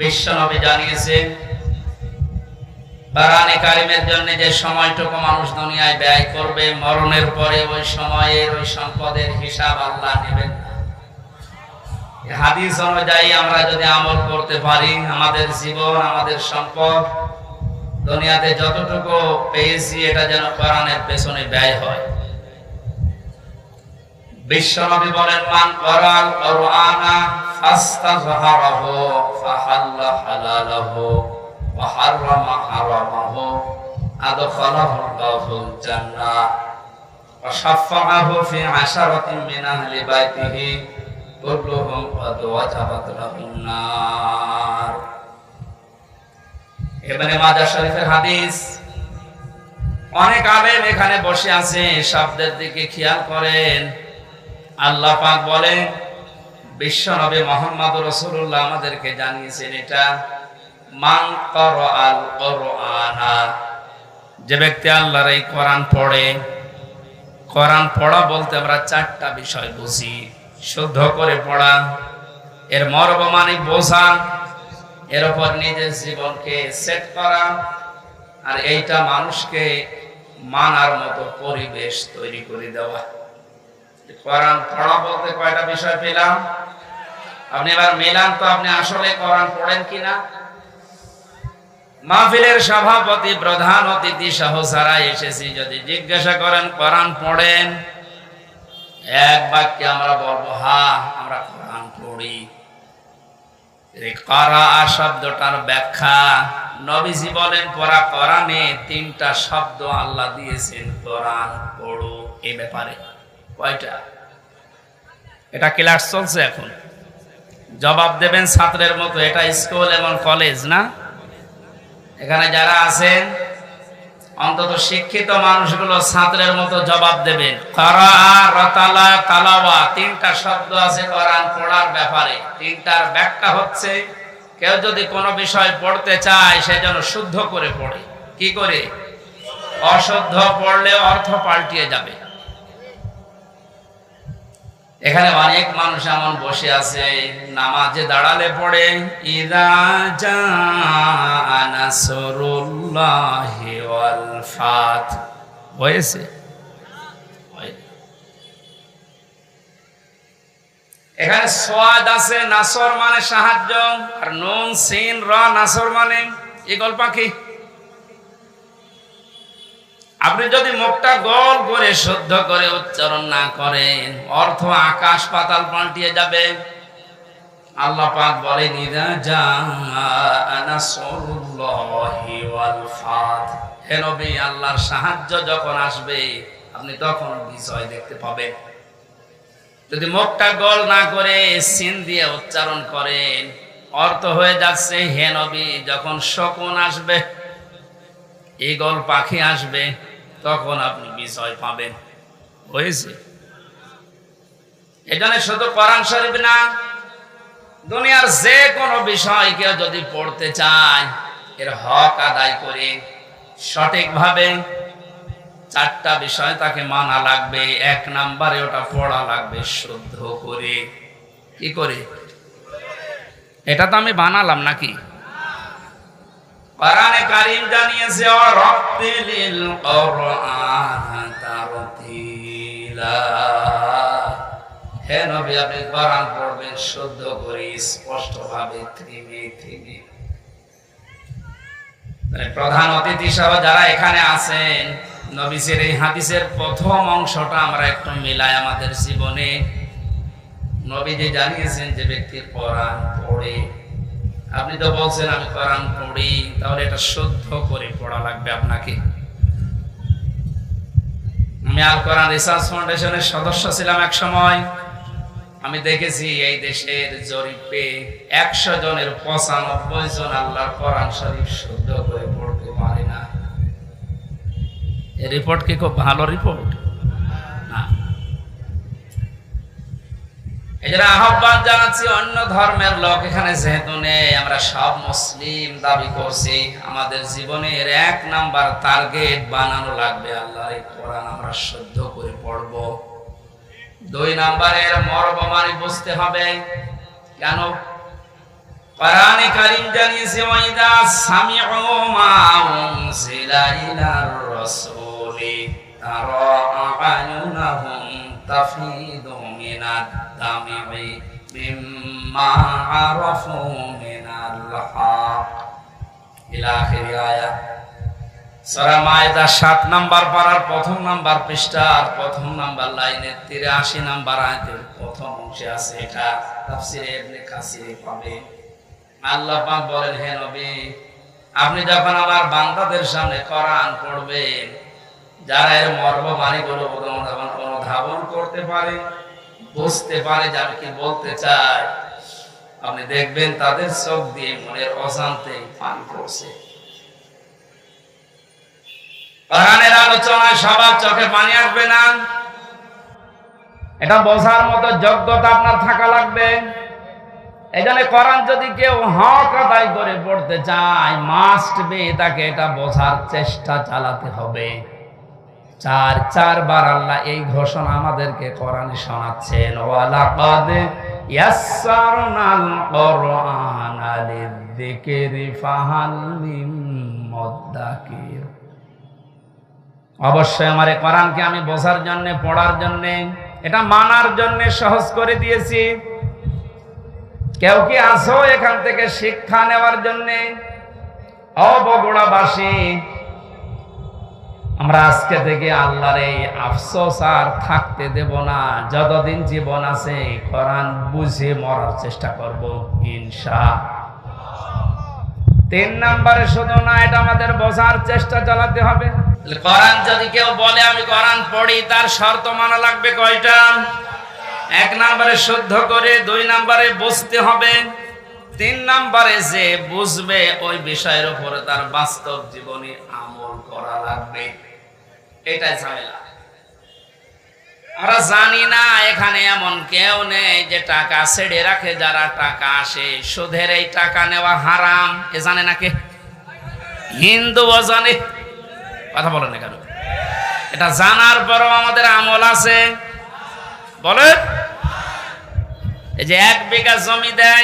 বিশ্বনবী জানিয়েছেন কোরআনে কারিমের জন্য যে সময়টুকু মানুষ দুনিয়ায় ব্যয় করবে, মরণের পরে ওই সময়ের, ওই সম্পদের হিসাব আল্লাহ নেবেন হাদিস অনুযায়ী আমরা যদি আমল করতে পারি, আমাদের জীবন, আমাদের সম্পদ, দুনিয়াতে যতটুকু পেয়েছি, এটা যেন কোরআনের পেছনে ব্যয় হয়। বিশ্বনবী বলেন, মান করাল কোরআনা ফাস্তাযহারাহু ফাহাল্লা হালালাহু ওয়া হাররামা হারামাহু আদখালাহু আল্লাহুল জান্নাহ ওয়া শাফাআহু ফি আশারাতিন মিন আহলি قد ওয়াজাবাত লাহুন নার এবারে মাজার শরীফের হাদিস অনেক আলেম এখানে বসে আছে, শব্দের দিকে খেয়াল করেন। আল্লাহ পাক বলেন বিশ্ব নবী মোহাম্মদ রসুল্লাহ আমাদেরকে জানিয়েছেন এটা কোরআনা যে ব্যক্তি আল্লাহর এই কোরআন পড়ে, কোরআন পড়া বলতে আমরা চারটা বিষয় বুঝি। শুদ্ধ করে পড়া, এর মর্ম মানে বোঝা, এর উপর নিজের জীবনকে সেট করা, আর এইটা মানুষকে মানার মতো পরিবেশ তৈরি করে দেওয়া। কোরআন পড়া বলতে কয়টা বিষয় পেলাম? আপনি এবার মেলান তো আপনি আসলে কোরআন পড়েন কিনা? মাহফিলের সভাপতি প্রধান অতিথি সহ সারা এসেছি, যদি জিজ্ঞাসা করেন, কোরআন পড়েন? এক বাক্যে আমরা বলব, হা, আমরা কোরআন পড়ি। করা শব্দটার ব্যাখ্যা নবীজি বলেন পড়া কোরআনে তিনটা শব্দ আল্লাহ দিয়েছেন, কোরআন পড়ো। এই ব্যাপারে। কয়টা? এটা ক্লাস চলছে এখন। জবাব দেবেন ছাত্রের মতো, এটা স্কুল এবং কলেজ না? এখানে যারা আছেন, অন্তত শিক্ষিত মানুষগুলো ছাত্রের মতো জবাব দেবেন। রতালা তিনটা শব্দ আছে কোরআন পড়ার ব্যাপারে। তিনটার ব্যাখ্যা হচ্ছে, কেউ যদি কোনো বিষয় পড়তে চায়, সে যেন শুদ্ধ করে পড়ে। কি করে? অশুদ্ধ পড়লে অর্থ পাল্টিয়ে যাবে। এখানে অনেক মানুষ এমন বসে আছে নামাজে দাঁড়ালে পড়ে ফাত হয়েছে। এখানে সোয়াদ আছে, নাসর মানে সাহায্য, আর নুন, সিন, র, নাসর মানে ইগল পাখি আপনি যদি মুখটা গোল করে শুদ্ধ করে উচ্চারণ না করেন, অর্থ আকাশ পাতাল পাল্টিয়ে যাবে। আল্লাহ পাক বলেন হে নবী, আল্লাহর সাহায্য যখন আসবে, আপনি তখন বিজয় দেখতে পাবেন। যদি মুখটা গোল না করে সিন দিয়ে উচ্চারণ করেন, অর্থ হয়ে যাচ্ছে, হে নবী, যখন শকুন আসবে, ঈগল পাখি আসবে তখন আপনি বিজয় পাবেন। হয়েছে এখানে শুধু কোরআন শরীফ না, দুনিয়ার যে কোনো বিষয় কেউ যদি পড়তে চায়, এর হক আদায় করে সঠিকভাবে চারটা বিষয় তাকে মানা লাগবে, এক নাম্বারে ওটা পড়া লাগবে শুদ্ধ করে। কি করে? এটা তো আমি বানালাম নাকি? কোরআনে কারীম জানিয়েছে ও রাব্বিল কোরআন তারতিলা হে নবী, আপনি কোরআন পড়বেন শুদ্ধ করে স্পষ্ট ভাবে থেমে। মানে প্রধান অতিথি সহ যারা এখানে আছেন নবীসের এই হাদিসের প্রথম অংশটা আমরা একটু মিলাই আমাদের জীবনে। নবী যে জানিয়েছেন যে ব্যক্তি কোরআন পড়ে আপনি তো বলছেন আমি কোরআন পড়ি, তাহলে এটা শুদ্ধ করে পড়া লাগবে আপনাকে। আমি আল কোরআন রিসার্চ ফাউন্ডেশনের সদস্য ছিলাম এক সময়। আমি দেখেছি এই দেশের জরিপে একশো জনের পঁচানব্বই জন আল্লাহ কোরআন শরীফ শুদ্ধ করে পড়তে পারে না। রিপোর্ট কি খুব ভালো রিপোর্ট? আহ্বান জানাচ্ছি অন্য ধর্মের লোক এখানে যেহেতু নেই, আমরা সব মুসলিম দাবি করছি। আমাদের জীবনের এক নাম্বার টার্গেট বানানো লাগবে আল্লাহ এই কোরআন আমরা শুদ্ধ করে পড়ব। দুই নাম্বারের মর্ম মানে বুঝতে হবে, কেন? কোরআনে কারীম জানিয়েছে, ওয়াইদা মিম্মা আরাফু মিনাল হক ইলা আখির আয়াত সূরা মায়দা 7 নাম্বার প্রথম নাম্বার প্রথম নাম্বার লাইনের 83 নাম্বার প্রথম অংশে আছে এটা। তাফসীরে পাবে। আল্লাহ বলেন, হে নবী, আপনি যখন আমার বান্দাদের সামনে কোরআন পড়বেন যারা এর মর্ম বাণীগুলো অনুধাবন করতে পারে, বুঝতে পারে যে আমি কি বলতে চাই আপনি দেখবেন তাদের চোখ দিয়ে মনের অশান্তি পান করছে। কোরআনের আলোচনায় সবার চোখে পানি আসবে না। এটা বোঝার মতো যোগ্যতা আপনার থাকা লাগবে। জন্য কোরআন যদি কেউ হক আদায় করে পড়তে চায় মাস্ট বি তাকে এটা বোঝার চেষ্টা চালাতে হবে। চার, চারবার আল্লাহ এই ঘোষণা আমাদেরকে কোরআনে শোনাচ্ছেন অবশ্যই আমার এই কোরআনকে আমি বোঝার জন্য, পড়ার জন্য, এটা মানার জন্য সহজ করে দিয়েছি। কেউ কি আসো এখান থেকে শিক্ষা নেওয়ার জন্য? অবগুড়াবাসী আমরা আজকে থেকে আল্লাহর এই আফসোস আর থাকতে দেব না। যতদিন জীবন আছে, কোরআন বুঝে মরার চেষ্টা করব ইনশা তিন নম্বরে শুধু না, এটা আমাদের বোঝার চেষ্টা চালাতে হবে। কোরআন যদি কেউ বলে, আমি কোরআন পড়ি, তার শর্ত মানা লাগবে কয়টা? এক নম্বরে শুদ্ধ করে, দুই নম্বরে বুঝতে হবে। তিন নম্বরে যে বুঝবে, ওই বিষয়ের উপরে তার বাস্তব জীবনে আমল করা লাগবে। এটাই ঝামেলা। আমরা জানি না এখানে এমন কেউ নেই যে টাকা ছেড়ে রাখে, যারা টাকা আসে সুদের এই টাকা নেওয়া হারাম। এ জানে না কে হিন্দুও জানে। কথা বলেন না কেন? এটা জানার পরও আমাদের আমল আছে। বলেন। এই যে এক বিঘা জমি দেয়